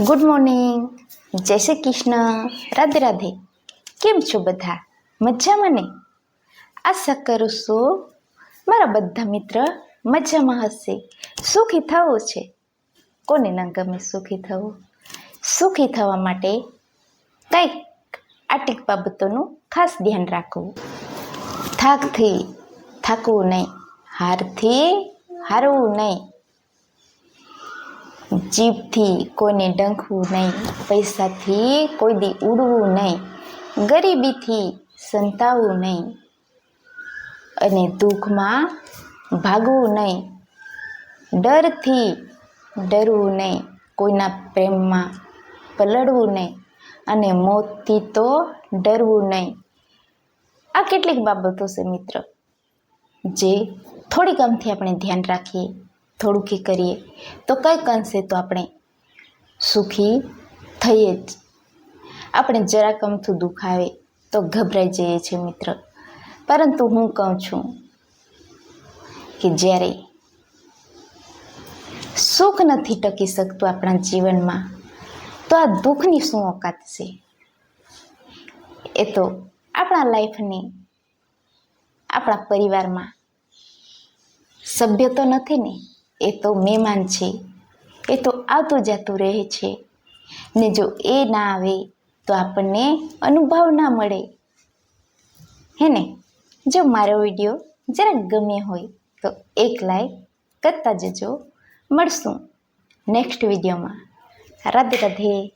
Good morning. જય શ્રી કૃષ્ણ. રાધે રાધે. કેમ છો બધા? મજામાં ને? આશા કરું છું મારા બધા મિત્ર મજામાં હશે. સુખી થવું છે. કોને ન ગમે સુખી થવું? સુખી થવા માટે કંઈક આર્ટિક બાબતોનું ખાસ ધ્યાન રાખવું. થાકથી થાકવું નહીં. હારથી હારવું નહીં. જીભથી કોઈને ડંખવું નહીં, પૈસાથી કોઈ દી ઉડવું નહીં, ગરીબીથી સંતાવવું નહીં અને દુઃખમાં ભાગવું નહીં, ડરથી ડરવું નહીં, કોઈના પ્રેમમાં પલળવું નહીં અને મોતથી તો ડરવું નહીં. આ કેટલીક બાબતો છે મિત્ર, જે થોડીક અમથી આપણે ધ્યાન રાખીએ. થોડુંક એ કરીએ. તો કંઈક અંશે તો આપણે સુખી થઈએ જ. આપણે જરાક અમથું દુખાવે તો ગભરાઈ જઈએ છીએ મિત્ર. પરંતુ હું કહું છું કે જ્યારે સુખ નથી ટકી શકતું આપણા જીવનમાં, તો આ દુઃખની શું ઓકાત છે? એ તો આપણા લાઈફને, આપણા પરિવારમાં સભ્ય તો નથી ને? એ તો મહેમાન છે. એ તો આવતું જતું રહે છે. ને જો એ ના આવે, તો આપણને અનુભવ ના મળે. હે ને? જો મારો વીડિયો જરાક ગમે હોય, તો એક લાઈક કરતા જજો. મળશું નેક્સ્ટ વિડીયોમાં. રાધે રાધે.